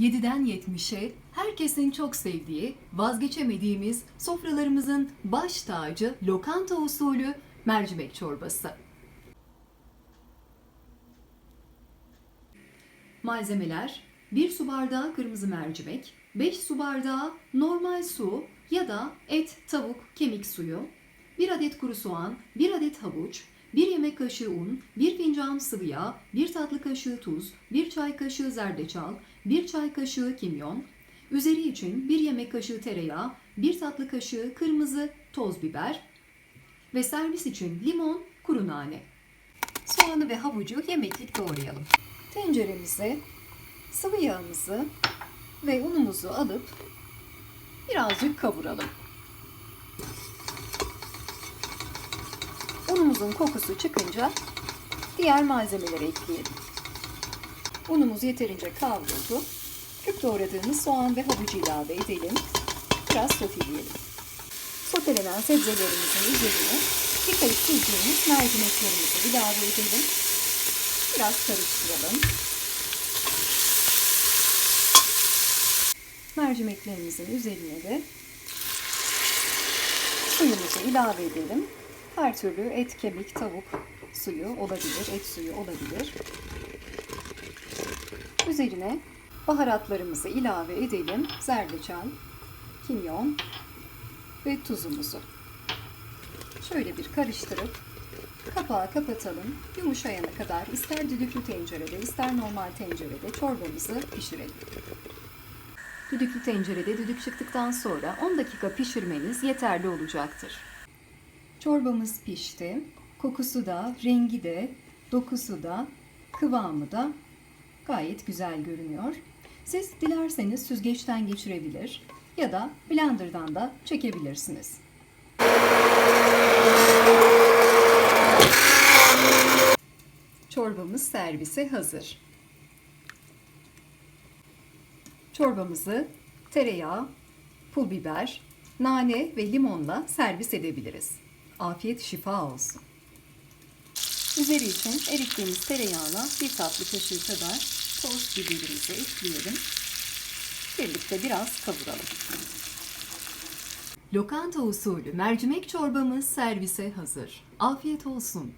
7'den 70'e herkesin çok sevdiği, vazgeçemediğimiz sofralarımızın baş tacı lokanta usulü mercimek çorbası. Malzemeler 1 su bardağı kırmızı mercimek, 5 su bardağı normal su ya da et, tavuk, kemik suyu, 1 adet kuru soğan, 1 adet havuç, 1 yemek kaşığı un, 1 fincan sıvı yağ, 1 tatlı kaşığı tuz, 1 çay kaşığı zerdeçal, 1 çay kaşığı kimyon, üzeri için 1 yemek kaşığı tereyağı, 1 tatlı kaşığı kırmızı toz biber ve servis için limon, kuru nane. Soğanı ve havucu yemeklik doğrayalım. Tenceremize sıvı yağımızı ve unumuzu alıp birazcık kavuralım. Unumuzun kokusu çıkınca diğer malzemeleri ekleyelim. Unumuz yeterince kavruldu. Küp doğradığımız soğan ve havucu ilave edelim. Biraz soteleyelim. Sotelenen sebzelerimizin üzerine yıkayıp süzdüğümüz mercimeklerimizi ilave edelim. Biraz karıştıralım. Mercimeklerimizin üzerine de suyumuzu ilave edelim. Her türlü et, kemik, tavuk suyu olabilir, et suyu olabilir. Üzerine baharatlarımızı ilave edelim. Zerdeçal, kimyon ve tuzumuzu. Şöyle bir karıştırıp kapağı kapatalım. Yumuşayana kadar ister düdüklü tencerede ister normal tencerede çorbamızı pişirelim. Düdüklü tencerede düdük çıktıktan sonra 10 dakika pişirmeniz yeterli olacaktır. Çorbamız pişti. Kokusu da, rengi de, dokusu da, kıvamı da gayet güzel görünüyor. Siz dilerseniz süzgeçten geçirebilir ya da blenderdan da çekebilirsiniz. Çorbamız servise hazır. Çorbamızı tereyağı, pul biber, nane ve limonla servis edebiliriz. Afiyet şifa olsun. Üzeri için erittiğimiz tereyağına bir tatlı kaşığı kadar toz biberimizi ekleyelim. Birlikte biraz kavuralım. Lokanta usulü mercimek çorbamız servise hazır. Afiyet olsun.